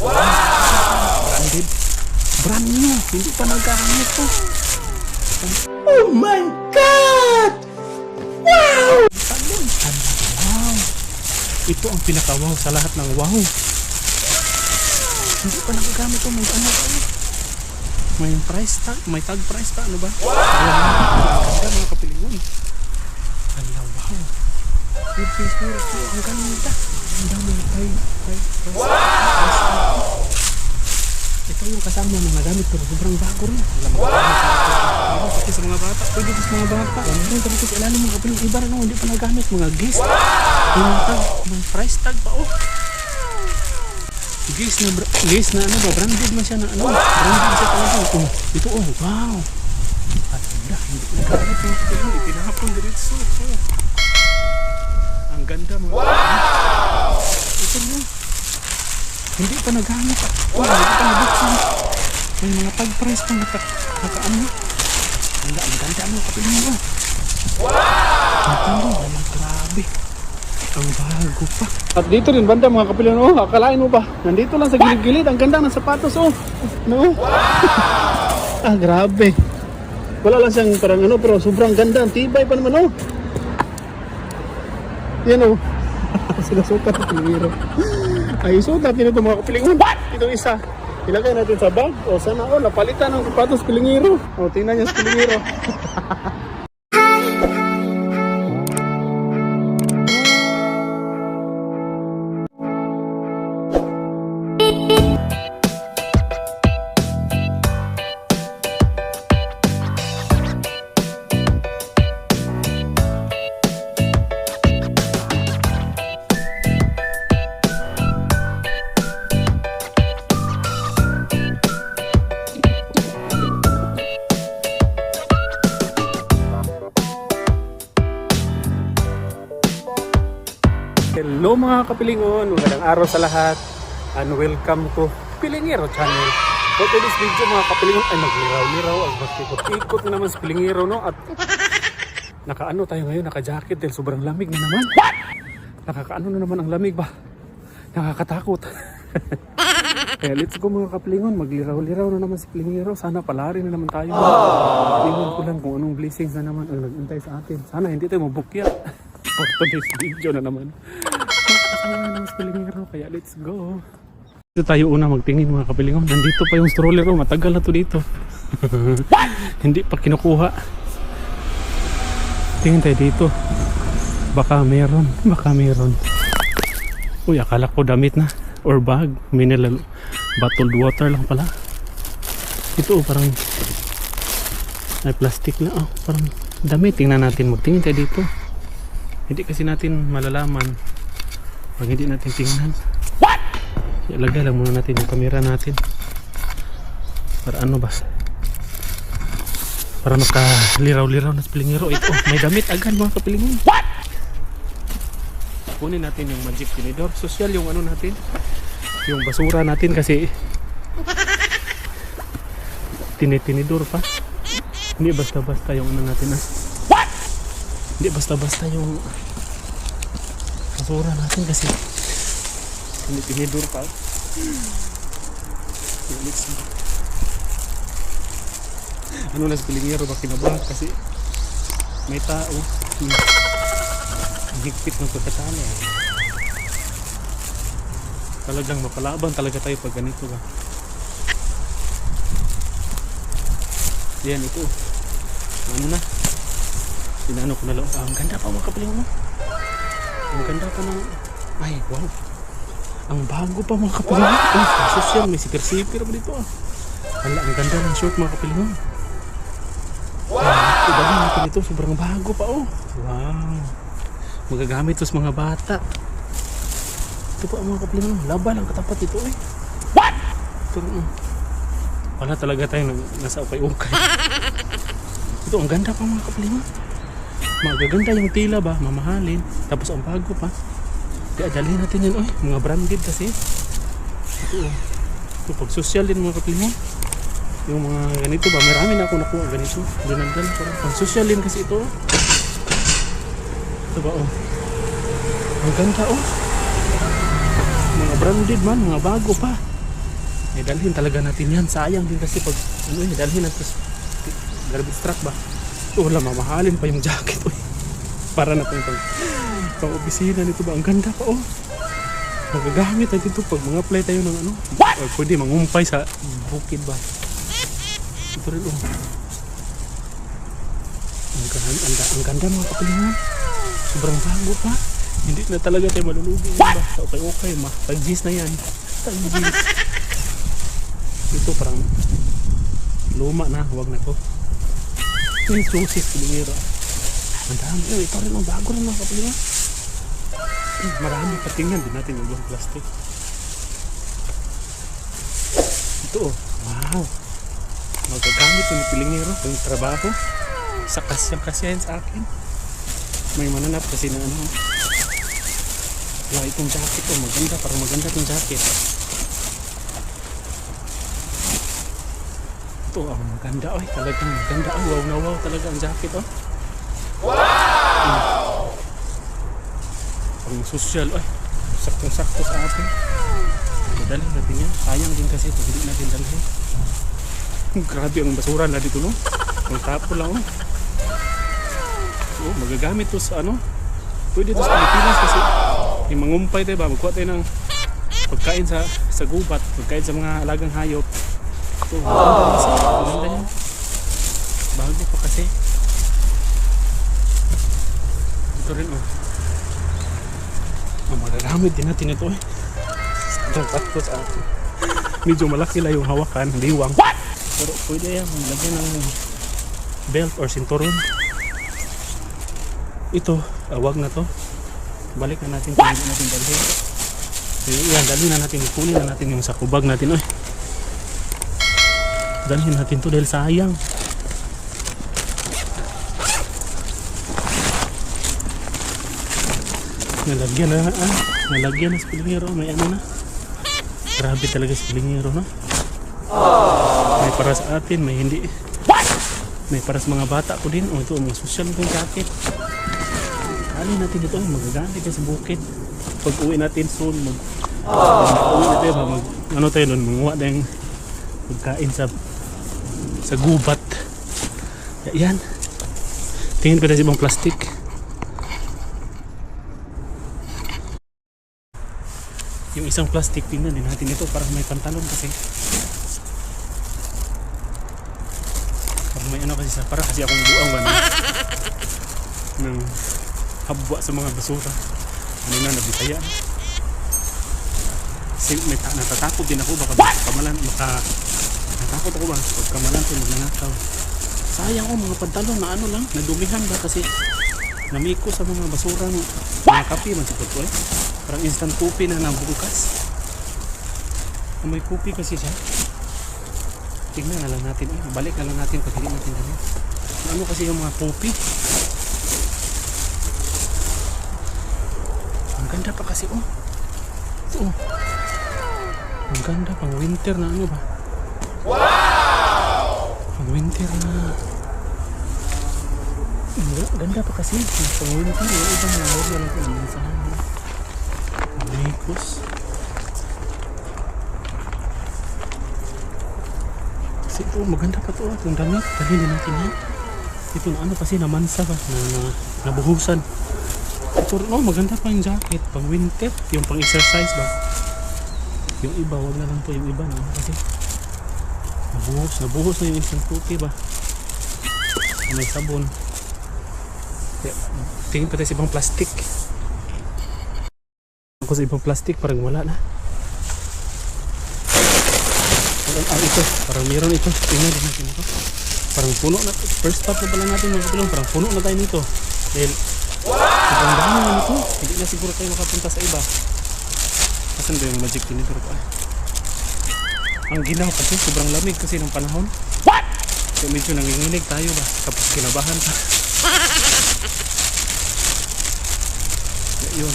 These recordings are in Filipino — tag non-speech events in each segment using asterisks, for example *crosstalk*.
Branded. Brand new. Hindi pa nagkakamit to. Oh my God! Wow! Talon. Wow. Ito ang pinaka-wow sa lahat ng wow. Hindi pa nagagamit to. May ano eh. May price tag. May tag price tag. Ano ba? Wow! Ang ganda mga kapilingon. Hala, wow. Good things for it. Ang ganda. Ang dami. Ay, ay, wow! Ito yung kasama mga gamit pero sobrang bago rin. Wow! Pati sa mga bata. Pwede sa mga bata. Meron dito sa ilalim mga kapiling. Iba rin oh, hindi pa nagamit. Mga gis. Yung tag. May price tag pa oh. Gis na, gis na ano ba? Branded man siya na ano. Branded siya talaga. Oh, ito oh. Wow. At ganda. Hindi pa nagamit mga kapiling. Itinahapon diretso. Oh. Ang ganda mga wow! Ito mo. Hindi pa nagamit. Oh, hindi pa nabuksan. May mga tag price pa naka, nakaano. Ang, ang ganda mo kapiling mo. Wow! Ang ganda. Wala, grabe. Ang bago pa. At dito rin banda mga kapiling mo. Akalain mo ba? Nandito lang sa gilid-gilid. Ang ganda ng sapatos oh. No? *laughs* ah, grabe. Wala lang siyang parang ano pero sobrang ganda. Ang tibay pa naman oh. Yan oh. *laughs* Sinasukat ng pilingiro. Ay, isuot natin ito mga kapilingon. Itong isa. Ilagay natin sa bag. O sana o, napalitan ng sapatos pilingiro. O, tingnan niya sa pilingiro. *laughs* mga kapilingon, magandang araw sa lahat and welcome to Pilingero Channel. For today's video mga kapilingon ay nagliraw-liraw ang ikot-ikot na naman sa Pilingero no at nakaano tayo ngayon, naka-jacket dahil sobrang lamig na naman. Nakakaano na naman ang lamig ba? Nakakatakot. *laughs* Kaya let's go mga kapilingon, magliraw-liraw na naman sa Pilingero. Sana palari na naman tayo. Tingnan ko lang kung anong blessings na naman ang nag-intay sa atin. Sana hindi tayo mabukya. *laughs* For today's video na naman. Kasama ng Pilingero, kaya let's go. Dito tayo una magtingin mga kapilingon. Nandito pa yung stroller ko. Matagal na to dito. *laughs* Hindi pa kinukuha. Tingin tayo dito. Baka meron. Baka meron. Uy, akala ko damit na. Or bag. Mineral bottled water lang pala. Ito oh, parang ay plastic na. Oh, parang damit. Tingnan natin. Magtingin tayo dito. Hindi kasi natin malalaman pag hindi natin tingnan. What? Ilagay lang muna natin yung camera natin. Para ano ba? Para makaliraw-liraw na sa. Ito, may damit agad mga kapilingon. What? Kunin natin yung magic tinidor. Social yung ano natin. Yung basura natin kasi tinitinidor pa. Hindi basta-basta yung ano natin ah. Hindi basta-basta yung basura natin kasi tinitinidor pa. Let's see. Ano na sa pilingero ba kinabahan kasi may tao. Hmm. Higpit ng pagkatali. Eh. Talagang mapalaban talaga tayo pag ganito ba. Yan ito. Ano na? Sinano ko na lang. Ah, ang ganda pa mga kapiling mo. Ang ganda pa ng... Ay, wow. Ang bago pa mga kapiling mo. Ay, social. May sikir-sikir pa dito ah. Hala, ang ganda ng short mga kapiling mo. Wow! Ito ba natin ito? Sobrang bago pa oh. Wow. Magagamit ito sa mga bata. Ito pa mga kapiling mo. Laba lang katapat ito eh. What? Ito, mm. Wala talaga tayo nasa ukay-ukay. *laughs* Ito, ang ganda pa mga kapiling mo. Magaganda yung tila ba, mamahalin. Tapos ang bago pa. Kaya dalhin natin yan, oy. Mga branded kasi. Ito, oh. Ito, pag social din mga kapilmo. Yung mga ganito ba, marami na ako nakuha ganito. Dinagdan parang pang social din kasi ito. oh. Ito ba, oh. Ang ganda, oh. Mga branded man, mga bago pa. Eh, dalhin talaga natin yan. Sayang din kasi pag, ano eh, dalhin natin garbage truck ba? Wala, mamahalin pa yung jacket. Uy. Para natin pag, pang opisina nito ba? Ang ganda pa, oh. Magagamit natin ito pag mga apply tayo ng ano. Or pwede mangumpay sa bukid ba? Ito rin, oh. Ang ganda, ang, ga- ang ganda mga kapalingan. Sobrang bago pa. Hindi na talaga tayo malulugi. Ba? Okay, okay. Ma. Tag-G's na yan. Tag-G's. Ito parang luma na. Huwag na to. Ito yung susis, pilingero. Ang dami. Oh, ito rin ang bago rin mga kapalingan. Eh, Marami pa tingnan. Di natin yung plastic. Ito oh. Wow. Magagamit ng pilingero. Yung trabaho. Sa kasyang kasyahin sa akin. May mananap kasi na ano. Wala itong jacket oh. Maganda. Parang maganda itong jacket. Ito ang maganda. Ay, talagang maganda. Oh, wow na wow talaga ang jacket oh. Wow! Ang social. Ay, saktong-sakto sa atin. Madali natin yan. Sayang din kasi pag hindi natin dalhin. *laughs* Grabe ang basura na dito no. Ang tapo lang oh. Oh, magagamit to sa ano? Pwede to sa Pilipinas kasi yung mangumpay tayo ba, magkuha tayo ng pagkain sa sa gubat, pagkain sa mga alagang hayop. Maganda kasi. Maganda yan. Bago pa kasi. Ito rin oh. Oh, magagamit din natin ito eh. Itong tatlo sa atin. Medyo malaki lang yung hawakan, diwang. Pero pwede yan, lagyan ng belt or sinturon. Ito, ah, wag na to. Balik na natin kung hindi natin dalhin. Eh, Yan, dalhin na natin. Kunin na natin yung sakubag natin. Oy. Dalhin natin to dahil sayang. Nalagyan na, ah. Nalagyan na sa pilingero. May ano na. Grabe talaga sa pilingero, no? May para sa atin, may hindi. May para sa mga bata ko din. O ito, mga social kong jacket. Kali natin ito, magagamit sa bukid. Pag uwi natin soon, mag, pag uwi natin, mag, ano tayo nun, manguha na yung pagkain sa sa gubat. Yan. Tingin ko na sa ibang plastic. Yung isang plastic, tingnan din natin ito para may pantalon kasi. Para may ano kasi sa, para kasi akong buang ba *laughs* ng, habwa sa mga basura. Ano na, nabitaya. Kasi may ta- natatakot din ako baka kamalan, baka natakot ako ba pag kamalan ko magnanakaw. Sayang ko mga pantalon na ano lang, nadumihan ba kasi namiko sa mga basura ng mga kape man ko eh. Parang instant coffee na nabukas. May coffee kasi siya. Tingnan na lang natin eh. Balik na lang natin pag hindi natin dali. Ano kasi yung mga coffee? Ang ganda pa kasi oh. Oh. Ang ganda pang winter na ano ba? Winter na ganda pa kasi. Pang winter yung ibang lawag na lang kung minsan Amigos kasi ito maganda pa to itong damit dali na natin yan ito na ano kasi namansa ba? Na, na nabuhusan. Ito no maganda pa yung jacket. Pang winter. Yung pang exercise ba? Yung iba wag na lang po yung iba no? Kasi nabuhos nabuhos na yung instant cookie ba? May sabon. Kaya, tingin pa tayo sa ibang plastic. Ako sa ibang plastic parang wala na. Parang ah ito parang meron ito. Tingnan din natin ito. Parang puno na first stop na pala natin mga parang puno na tayo nito. Dahil sobrang dami na nito hindi na siguro tayo makapunta sa iba. Asan ba yung magic tinidor ko? Ah. Ang ginaw kasi sobrang lamig kasi ng panahon. What? So medyo nanginginig tayo ba? Tapos kinabahan pa. yun.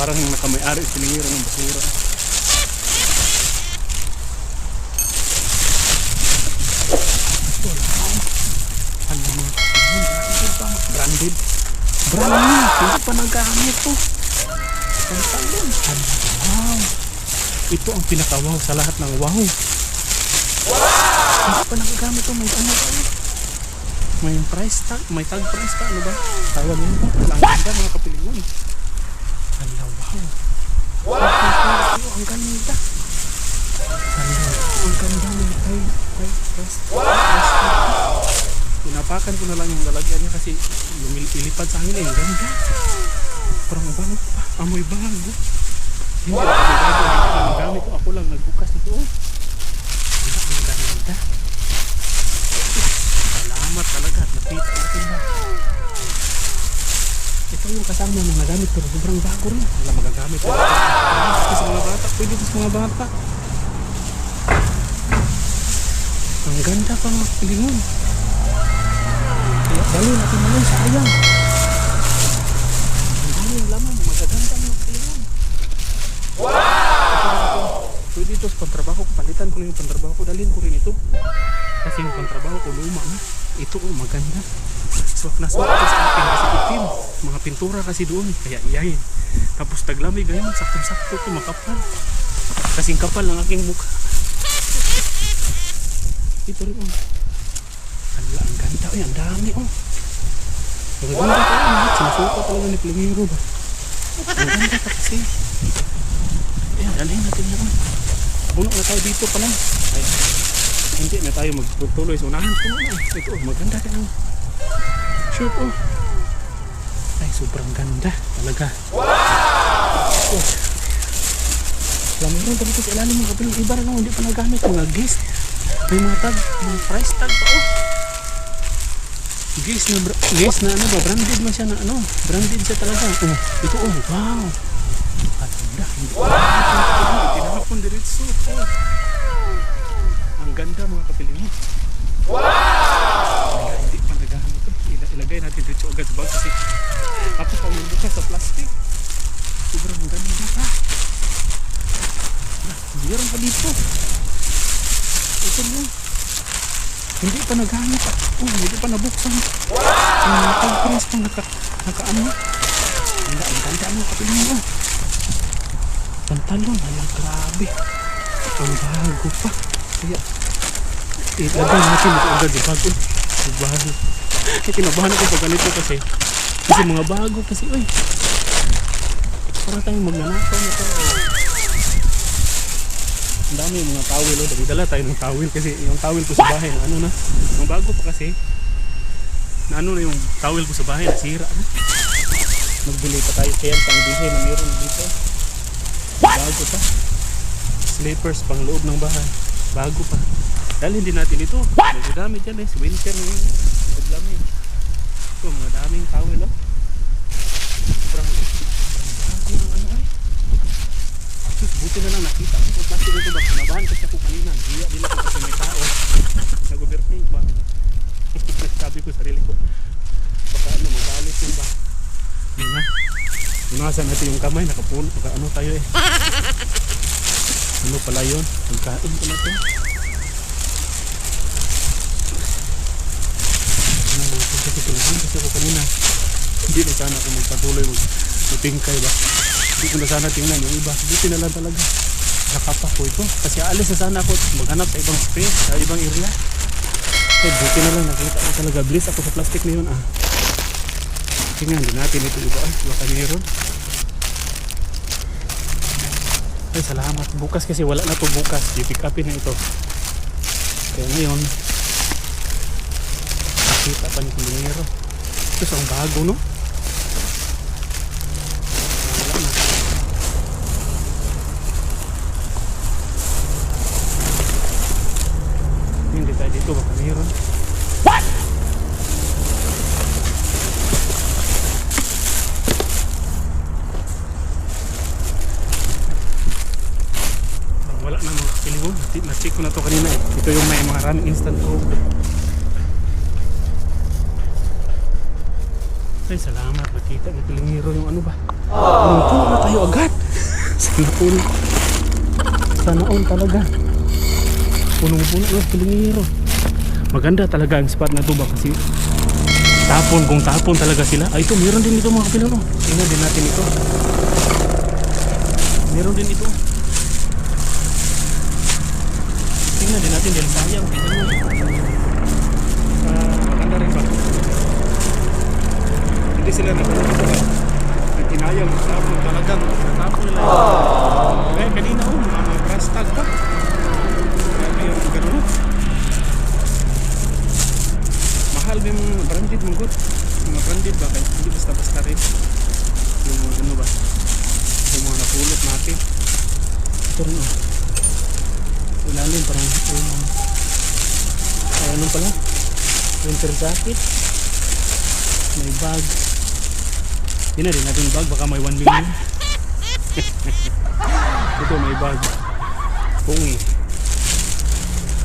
Parang nakamay-ari siningiro ng basura. Ano branded? Branded. Hindi pa nagamit to. Pantalon. Ano? Wow. Ito ang pinaka-wow sa lahat ng wow. Hindi pa nagagamit to. May ano eh. May price tag. May tag price pa. Ano ba? Tawag yun ba? Ang ganda mga kapilingon. Hala, wow. Wow! Ang ganda. Ang ganda ng tag price price. Wow! Pinapakan ko na lang yung lalagyan niya kasi lumil- ilipad sa hangin eh. Ang ganda. Parang bago pa. Amoy bago. Hindi ako nagamit ko. Ako lang nagbukas nito. Oh. Ang ganda. Salamat talaga at nakita natin ba. Ito yung kasama na nagamit pero sobrang bago rin. Wala magagamit. Wow! Sa mga bata. Pwede ko sa mga bata. Ang ganda pa mga pilingon. Kaya dali natin naman sayang. Ang dami yung laman. Magaganda mga pilingon. Pwede ito sa pantrabaho ko. Palitan ko na yung pantrabaho ko. Dalhin ko rin ito. Kasi yung pantrabaho ko luma na. Ito oh, maganda. Swak na swak ito sa akin kasi itim. Mga pintura kasi doon. Kaya iyayin. Tapos taglamig ngayon. Saktong-sakto ito makapal. Kasing kapal ng aking mukha. Ito rin oh. Hala, ang ganda. Ay, ang dami oh. Ang ganda pa. Lahat sinusuka talaga ni Plimiro ba? Ang ganda pa kasi. Ayan, dalhin natin yan. Puno na tayo dito pa lang. Ay, hindi na tayo magtutuloy. So, unahan ko na. Ito, maganda rin ang shirt, oh. Ay, sobrang ganda. Talaga. Wow! Oh. Meron pa dito sa ilalim ng kapilang iba rin, oh. Hindi pa nagamit. Mga gis. May mga tag. Mga price tag pa, oh. Gis na, gis na ano ba? Branded man siya na ano. Branded siya talaga. Oh, ito, oh. Wow! At. Hindi wow! Tinahapon diretso. Oh. Ang ganda mga kapiling mo. Wow! hindi pa nagahamit ito. Ila- ilagay natin dito agad sa bag kasi ako pa magbukas sa plastic. Sobrang ganda pa. Ah, Meron pa dito. Ito mo. Hindi pa nagamit. Oh, hindi pa nabuksan. Wow! Ang tag-press pa naka, naka ano. Ang ganda mo kapiling mo. Pantalon, ay grabe. Ang bago pa. Kaya, ilagay natin ito agad yung bago. Yung bago. Eh, kinabahan ako pag ganito kasi. Kasi mga bago kasi, oy. Para tayong magnanakaw na tayo. Ang dami yung mga towel, oh. Dala tayo ng towel kasi yung towel ko sa bahay, na ano na. Ang bago pa kasi, na ano na yung towel ko sa bahay, nasira na. Magbili pa tayo kaya pang bihin na meron dito. Bago pa. Slippers pang loob ng bahay. Bago pa. Dahil hindi natin ito. Medyo dami dyan eh. Winter na yun. Paglamig. Ito, mga daming towel oh. Sobrang, sobrang ano. Sus, buti na lang nakita ko. Plastic ito ba? Kinabahan kasi ako kanina. Hindi din ako kasi may tao. Nag-overthink ba? *laughs* Sabi ko sarili ko. Unasan natin yung kamay, nakapuno, naka ano tayo eh. *laughs* Ano pala yun? Pagkain pala to. Ano mga ito kasi ako kanina. Hindi na sana ako magpatuloy mag magtingkay ba. Hindi ko na sana tingnan yung iba. Buti na lang talaga. Nakapa ko ito. Kasi alis na sana ako maghanap sa ibang space, sa ibang area. So, buti na lang nakita ko talaga. Bliss ako sa plastic na yun ah. Tingnan din natin ito iba. Baka meron. Ay, salamat. Bukas kasi wala na to bukas. I-pick upin na ito. Kaya ngayon, nakita pa ni Kulingero. Ito sa bago, no? Hindi tayo dito. Baka meron. wala na mga kapilingon. Na-check ko na to kanina eh. Running instant coke. Ay, salamat. Nakita ni Pilingiro yung ano ba? Puno na tayo agad. *laughs* Sana puno. Sana all talaga. Punong-puno yung Pilingiro. Maganda talaga ang spot na to ba kasi tapon kung tapon talaga sila. Ay, ito, meron din ito mga kapilingon. Tingnan din natin ito. Meron din ito. Natin dahil sayang. Tingnan mo. Ah, maganda rin ba? Hindi sila nakulong sa Nagkinayang tapon talagang tapon nila. Kaya kanina oh, mga brass tag pa. Kaya mayroon ng ganun. oh. Mahal yung branded mong good? Mga branded ba? Kaya hindi basta-basta rin. Yung ano ba? Yung mga napulot natin. Ito rin oh. Ilalim parang yung ay ano pala? Winter jacket. May bag. Hindi na rin natin bag. Baka may 1 million. *laughs* Ito may bag. Pungi.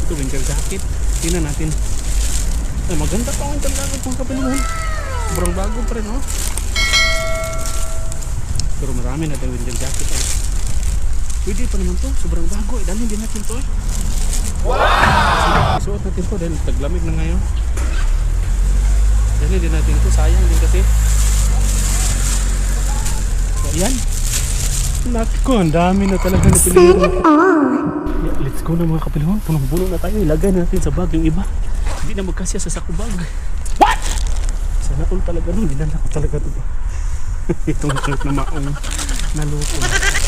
Ito winter jacket. Tingnan natin. Ay, maganda pa ang winter jacket kung kapilingan. Sobrang bago pa rin, oh. Pero marami na tayong winter jacket. Pwede pa naman to. Sobrang bago. Eh, dalhin din natin to eh. Wow! Suot natin to dahil taglamig na ngayon. Dalhin din natin to. Sayang din kasi. So, ayan. Nako, ang dami na talaga na piliro. Yeah, let's go na mga kapilihon. Punong-puno na tayo. Ilagay natin sa bag yung iba. Hindi na magkasya sa sako bag. What? Sana all talaga nun. Dinala ko talaga ito ba? *laughs* Itong shirt na maong naluto.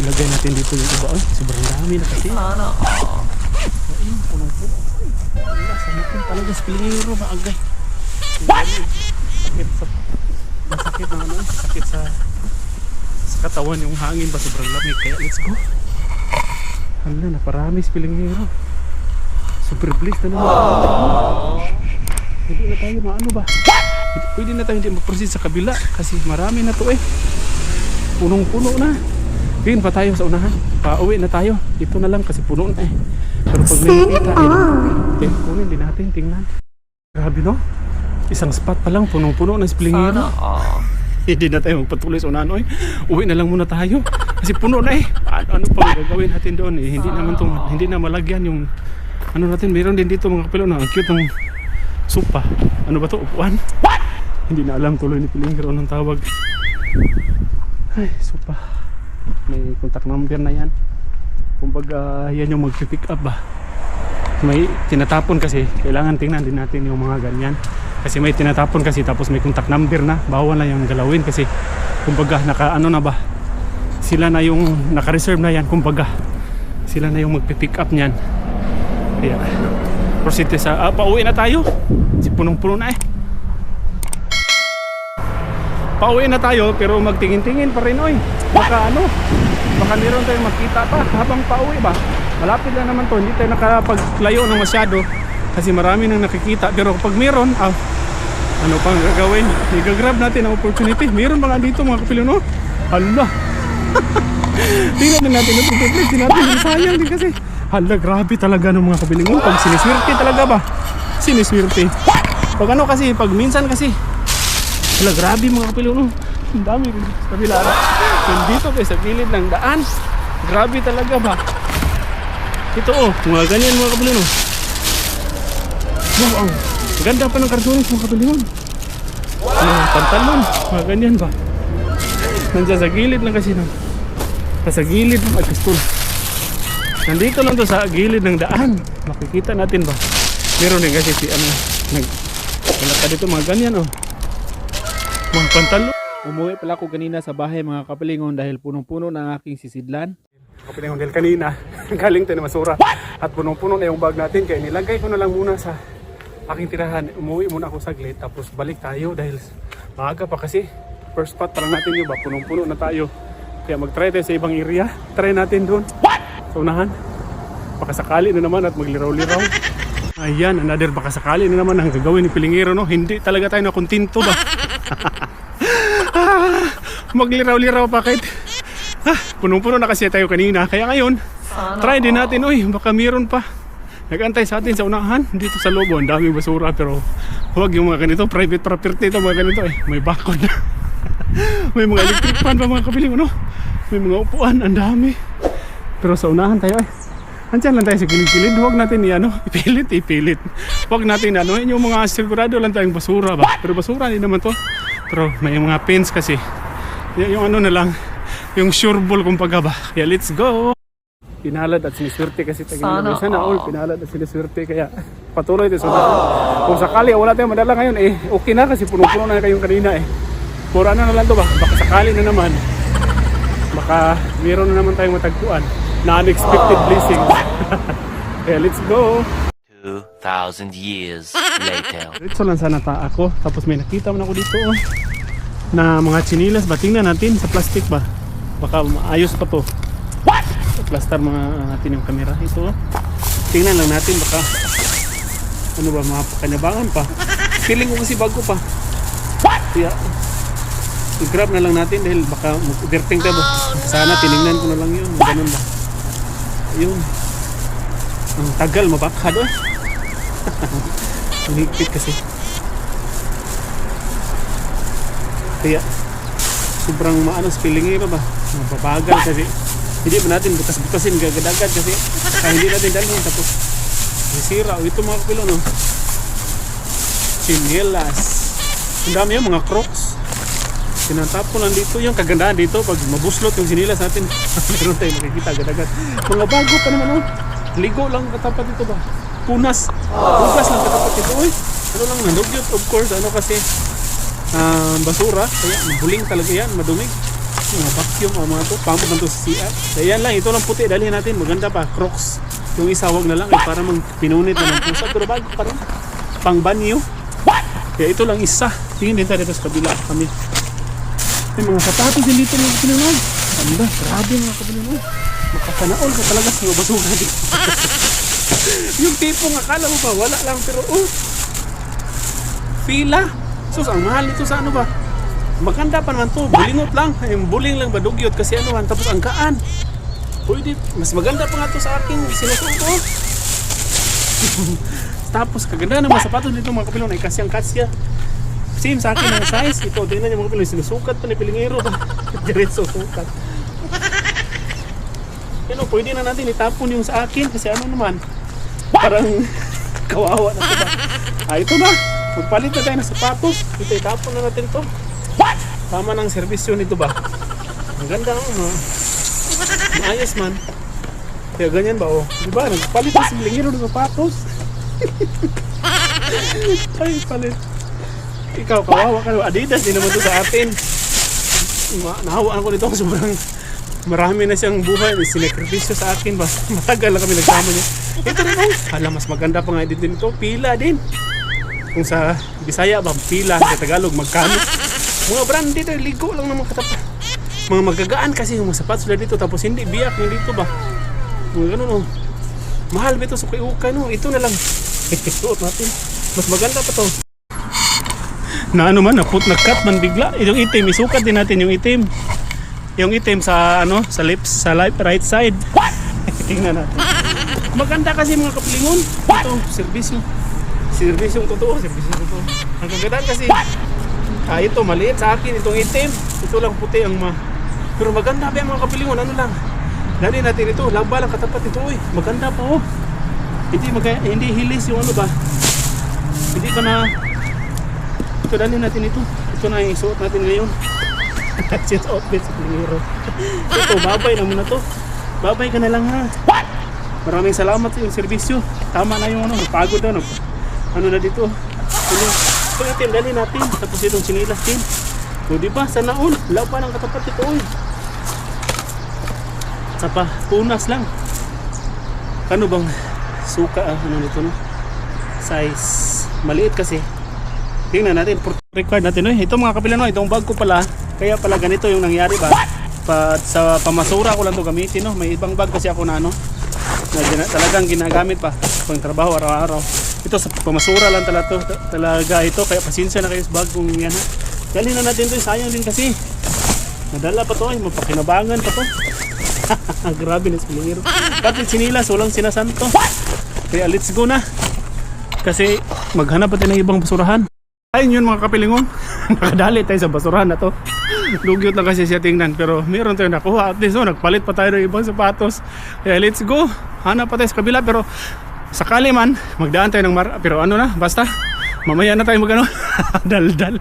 Ilagay natin dito yung iba. Ay, sobrang dami na kasi. Sana Ayun, punong-puno. Ay, wala. Sana all talaga sa piliro. Maagay. Sakit sa... Masakit na ano. Sakit sa sa katawan yung hangin ba sobrang lamig kaya let's go hala naparami spilling hero super bliss na naman hindi na tayo maano ba pwede na tayo hindi mag-proceed sa kabila kasi marami na to eh punong puno na Tingin pa tayo sa unahan pauwi na tayo ito na lang kasi puno na eh pero pag may nakita eh, eh kunin din natin tingnan grabe no isang spot pa lang punong puno na spilling hero hindi na tayo magpatuloy sa unahan oy. Uwi na lang muna tayo. Kasi puno na eh. Ano, ano pa gagawin natin doon eh. Hindi naman tong, hindi na malagyan yung ano natin. Meron din dito mga kapilo na ang cute ng supa. Ano ba to? Upuan? What? Hindi na alam tuloy ni Pilingero anong tawag. Ay, supa. May contact number na yan. Kumbaga, yan yung mag-pick up ba. May tinatapon kasi. Kailangan tingnan din natin yung mga ganyan. Kasi may tinatapon kasi tapos may contact number na. Bawal na yung galawin kasi kumbaga naka ano na ba. Sila na yung naka-reserve na yan kumbaga. Sila na yung magpi-pick up niyan. Kaya proceed tayo sa ah, pauwi na tayo. Si punong-puno na eh. Pauwi na tayo pero magtingin-tingin pa rin oy. Baka ano, baka meron tayong makita pa habang pauwi ba. Malapit lang naman to, hindi tayo nakapaglayo ng masyado kasi marami nang nakikita pero kapag meron, ah, ano pang gagawin? I-grab natin ang opportunity. Meron nga dito mga kapilo no? Hala. *laughs* Tingnan din natin ito. Din natin. Sayang din kasi. Hala, grabe talaga ng mga kabilingon. Pag siniswerte talaga ba? Siniswerte. Pag ano kasi, pag minsan kasi. Hala, grabe mga kapilo no. Ang dami rin sa kabila. Yung dito kayo sa gilid ng daan. Grabe talaga ba? Ito oh, mga ganyan mga kapilo no. Wow, ang ganda pa ng kartones mga katulingon. Mga pantalon, mga ganyan ba? Nandiyan sa gilid lang kasi ng sa gilid ng agustol. Nandito lang to sa gilid ng daan. Makikita natin ba? Meron din kasi si ano, nag dito mga ganyan oh. Mga pantalon. Umuwi pala ako kanina sa bahay mga kapalingon dahil punong-puno ng aking sisidlan. Kapalingon dahil kanina, *laughs* galing tayo na masura. At punong-puno na yung bag natin kaya nilagay ko na lang muna sa aking tirahan. Umuwi muna ako saglit tapos balik tayo dahil maaga pa kasi. First spot pa lang natin yun ba? Punong-puno na tayo. Kaya mag-try tayo sa ibang area. Try natin doon. Sa unahan. Baka sakali na naman at magliraw-liraw. Ayan, another baka sakali na naman ang gagawin ni Pilingero, no? Hindi talaga tayo na kontento ba? *laughs* Ah, magliraw-liraw pa kahit ah, punong-puno na kasi tayo kanina. Kaya ngayon, try din natin. Uy, baka meron pa. Nagantay sa atin sa unahan. Dito sa lobo, ang daming basura. Pero huwag yung mga ganito. Private property ito, mga ganito eh. May bakod na. *laughs* May mga electric fan pa mga kapili no? May mga upuan, ang dami. Pero sa unahan tayo eh. Andiyan lang tayo sa gilid-gilid. Huwag natin i-ano, *laughs* ipilit, ipilit. Huwag natin ano, yung mga sigurado lang tayong basura ba. Pero basura din naman to. Pero may mga pins kasi. Yung ano na lang, yung sure ball kumbaga ba. Kaya let's go! pinalad at siniswerte kasi tayo Sana sana all pinalad at siniswerte kaya patuloy tayo sundan. Kung sakali wala tayong madala ngayon eh okay na kasi puno-puno na kayong kanina eh. Pura na na lang to ba? Baka sakali na naman. Baka meron na naman tayong matagpuan na unexpected blessing. *laughs* kaya let's go. 2,000 years later. *laughs* Diretso lang sana ta ako. Tapos may nakita man ako dito oh. Na mga chinilas ba? Tingnan natin sa plastic ba? Baka maayos pa to. What? Plaster mga uh, natin yung camera. Ito oh. Tingnan lang natin baka ano ba mga kanyabangan pa. Feeling ko kasi bago pa. What? Kaya i-grab na lang natin dahil baka mag-dirting tayo. Sana tinignan ko na lang yun. Ganun ba? Ayun. Ang tagal mabakad oh. *laughs* Ang higpit kasi. Kaya, sobrang maano spilling pa ba? Mababagal kasi. Hindi ba natin bukas-bukasin gagadagan kasi kaya hindi natin dalhin tapos sisira. O ito mga kapilo no. Chinelas. Ang dami yung mga crocs. Tinatapon lang dito yung kagandahan dito pag mabuslot yung sinilas natin. *laughs* Meron tayo makikita agad-agad. Mga bago pa naman oh. Ligo lang katapat dito ba? Punas. Punas lang katapat dito. Uy, ano lang nanugyot of course. Ano kasi ah, basura. Kaya mabuling talaga yan. Madumig. Mga vacuum o mga to. Pamot lang to sa CR. Kaya yan lang. Ito lang puti. Dalhin natin. Maganda pa. Crocs. Yung isa wag na lang. Eh, para mang pinunit na ng pusa. Pero bago pa rin. Pang banyo. Kaya ito lang isa. Tingin din tayo dito sa kabila kami. May mga sapatos din dito mga kapinunod. Ganda, grabe mga kapinunod. Makakanaol ka talaga sa mga basura dito. *laughs* yung tipong akala mo ba, wala lang pero oh, pila. Sus, ang mahal nito sa ano ba? Maganda pa naman to, bulingot lang. Yung buling lang ba dugyot kasi ano man, tapos ang gaan. Pwede, mas maganda pa nga to sa aking sinusuot ko. *laughs* tapos kaganda ng mga sapatos nito mga kapilon ay kasi ang kasya. Same sa akin ang size. Ito, tingnan niyo mga kapilon, sinusukat pa ni Pilingero *laughs* ba? Diretso sukat. Pero pwede na natin itapon yung sa akin kasi ano naman, parang kawawa na ito ba? Ah, ito na. Magpalit na tayo ng sapatos. Ito, itapon na natin to. Tama ng serbisyo nito ba? Ang ganda ng mga maayos man. Kaya ganyan ba oh? Di ba? Nagpalit na si Bilingiro ng sapatos. *laughs* Ay, palit. Ikaw, kawawa ka. Adidas din naman to sa atin. Ma- Nahawaan ko nito sobrang marami na siyang buhay. May sinakripisyo sa akin ba? *laughs* Matagal na kami nagsama niya. Ito rin oh. Hala, mas maganda pa nga din dito. Pila din. Kung sa Bisaya ba, pila. Sa Tagalog, magkano. Mga brand dito, ligo lang ng mga katapa. Mga magagaan kasi yung mga sapatos sila dito. Tapos hindi biyak yung dito ba. Mga ganun oh. Mahal ba ito sa kayuka no? Ito na lang. *laughs* Suot natin. Mas maganda pa to. Na ano man, naput na cut man bigla. Yung itim, isukat din natin yung itim. Yung itim sa ano, sa lips, sa right side. *laughs* Tingnan natin. Maganda kasi mga kapilingon. Ito, serbisyo. Serbisyong totoo, serbisyong totoo. Ang kagandaan kasi, ah, ito maliit sa akin, itong itim. Ito lang puti ang ma... Pero maganda pa yung mga kapilingon, ano lang. Dali natin ito, lamba lang katapat ito, uy. Maganda pa oh. Hindi, maga, hindi hilis yung ano ba. Hindi ka na... Ito, dali natin ito. Ito na yung isuot natin ngayon. That's it, outfit sa ito, babay na muna to. Babay ka na lang ha. Maraming salamat sa iyong serbisyo. Tama na yung ano, pagod na. No? Ano na dito? Ano? Ito natin, dali natin. Tapos itong sinilas din. O di ba, sa naon, wala pa ng katapat ito. Uy. Sa pa, punas lang. Ano bang suka, ah, ano nito no? Size, maliit kasi. Tingnan natin, record natin. Eh. Ito mga kapilano, itong bag ko pala, kaya pala ganito yung nangyari ba? Pa, sa pamasura ko lang to gamitin. No? May ibang bag kasi ako na ano, na gina- talagang ginagamit pa pang trabaho araw-araw. Ito sa pamasura lang talaga, to, talaga ito, kaya pasensya na kayo sa bag kung yan ha. Dali na natin to, sayang din kasi. Nadala pa to, ay mapakinabangan pa to. *laughs* Grabe na spilingero. Kapit sinilas, walang sinasanto. Kaya let's go na. Kasi maghanap pa tayo ng ibang basurahan. Ayun yun mga kapilingon. *laughs* Nakadali tayo sa basurahan na to. *laughs* Lugyot lang kasi siya tingnan. Pero meron tayo nakuha. At least oh, nagpalit pa tayo ng ibang sapatos. Kaya let's go. Hanap pa tayo sa kabila. Pero sakali man, magdaan tayo ng mar... Pero ano na, basta. Mamaya na tayo magano. *laughs* Dal-dal.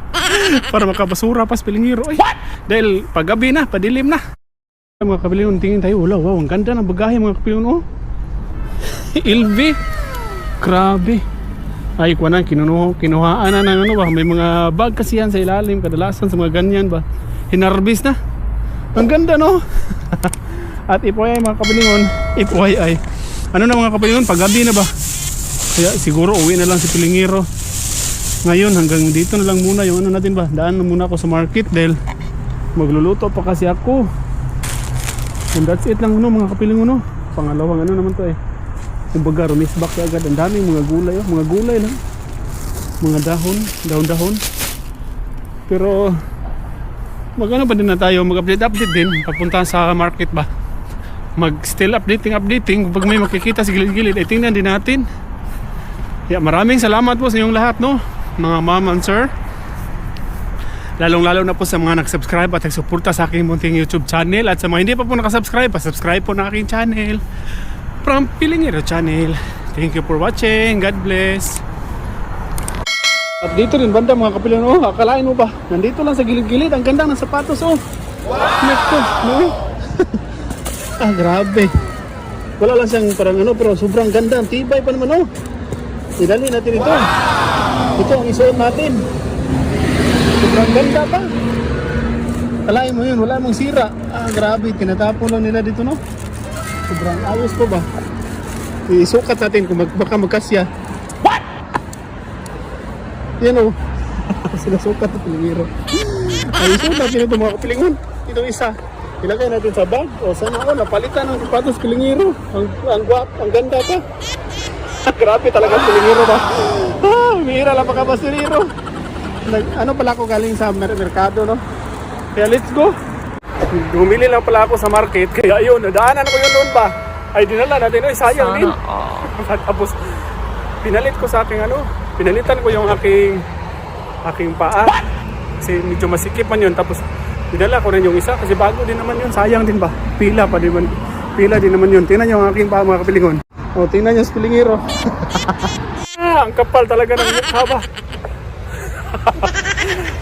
Para makabasura pa sa pilingiro. Ay, dahil paggabi na, padilim na. Mga kapilingon, tingin tayo. Wala, wow, ang ganda ng bagahe mga kapilingon. Oh. *laughs* Ilvi. Grabe. Ay, kuha na, kinuno, kinuhaan na ng ano ba. May mga bag kasi yan sa ilalim. Kadalasan sa mga ganyan ba. Hinarbis na. Ang ganda no. *laughs* At ipoy mga kapilingon. Ipoy ay. Ano na mga kapilingon, paggabi na ba? Kaya siguro uwi na lang si Pilingiro. Ngayon hanggang dito na lang muna yung ano natin ba. Daan na muna ako sa market dahil magluluto pa kasi ako. And that's it lang no mga kapiling no. Pangalawang ano naman to eh. Kumbaga rumisbak ka agad. Ang daming mga gulay oh. Mga gulay lang. Mga dahon. Dahon-dahon. Pero magano ba din na tayo mag-update update din papunta sa market ba mag still updating updating pag may makikita sa gilid-gilid ay tingnan din natin yeah, maraming salamat po sa inyong lahat no mga ma'am and sir lalong lalo na po sa mga nag-subscribe at nagsuporta sa aking munting YouTube channel at sa mga hindi pa po nakasubscribe pa-subscribe po na aking channel from Pilingero channel. Thank you for watching. God bless. At dito rin banda mga kapilan oh akalain mo ba? Nandito lang sa gilid-gilid ang ganda ng sapatos oh. Wow! No? *laughs* Ah grabe. Wala lang siyang parang ano pero sobrang ganda. Ang tibay pa naman oh. Idali natin ito. Ito ang isuot natin. Sobrang ganda pa. Kalain mo yun, wala mong sira. Ah, grabe, tinatapon lang nila dito, no? Sobrang ayos po ba? Isukat natin kung mag, baka magkasya. What? Yan o. *laughs* Sinasukat na pilingiro. Ay, isuot natin ito mga kapilingon. Ito isa. Ilagay natin sa bag. O sana ako, napalitan ng sapatos pilingiro. Ang, ang guwap, ang ganda pa. *laughs* Grabe talaga pilingiro ba? Ah, mira lang baka basiliro. Nag, ano pala ako galing sa mer- merkado, no? Kaya let's go. Bumili lang pala ako sa market. Kaya yun, nadaanan ko yun noon pa. Ay, dinala natin. Ay, sayang din. *laughs* Tapos, pinalit ko sa aking ano, pinalitan ko yung aking aking paa. Kasi medyo masikip man yun. Tapos, dinala ko rin yung isa. Kasi bago din naman yun. Sayang din ba? Pila pa din man. Pila din naman yun. Tingnan nyo ang aking paa mga kapilingon. O, tingnan nyo sa pilingiro. *laughs* ah, ang kapal talaga ng mukha ba? *laughs*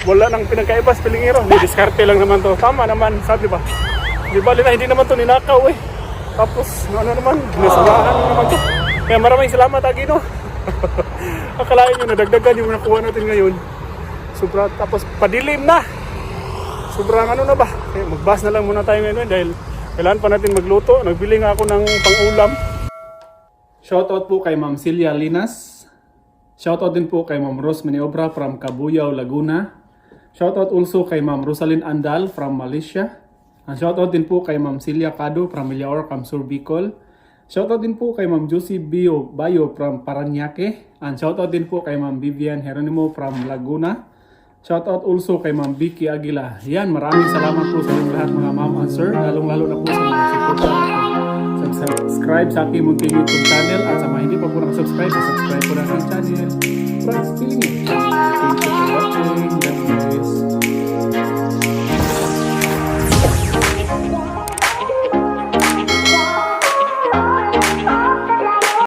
Wala nang pinagkaiba sa pilingiro. Hindi, diskarte lang naman to. Tama naman, sabi ba? Di ba, na, hindi naman to ninakaw eh. Tapos, ano naman, nasurahan naman to. Kaya maraming salamat, Agino. *laughs* Akalain nyo, nadagdagan yung nakuha natin ngayon. Sobra, tapos padilim na. Sobrang ano na ba? Kaya magbas na lang muna tayo ngayon dahil kailangan pa natin magluto. Nagbili nga ako ng pang-ulam. Shoutout po kay Ma'am Celia Linas. Shoutout din po kay Ma'am Rose Maniobra from Cabuyao, Laguna. Shoutout also kay Ma'am Rosalind Andal from Malaysia. And shoutout din po kay Ma'am Celia Cado from Milaor, Kamsur, Bicol. Shoutout din po kay Ma'am Josie Bio Bayo from Paranaque. And shoutout din po kay Ma'am Vivian Geronimo from Laguna. Shoutout also kay Ma'am Vicky Aguila. Yan, maraming salamat po sa inyong lahat mga ma'am and sir. Lalong-lalo na po sa mga suporta subscribe sa aking munting YouTube channel at sa mga hindi pa po nakasubscribe, subscribe po na sa channel. Feeling it. Thank you for watching.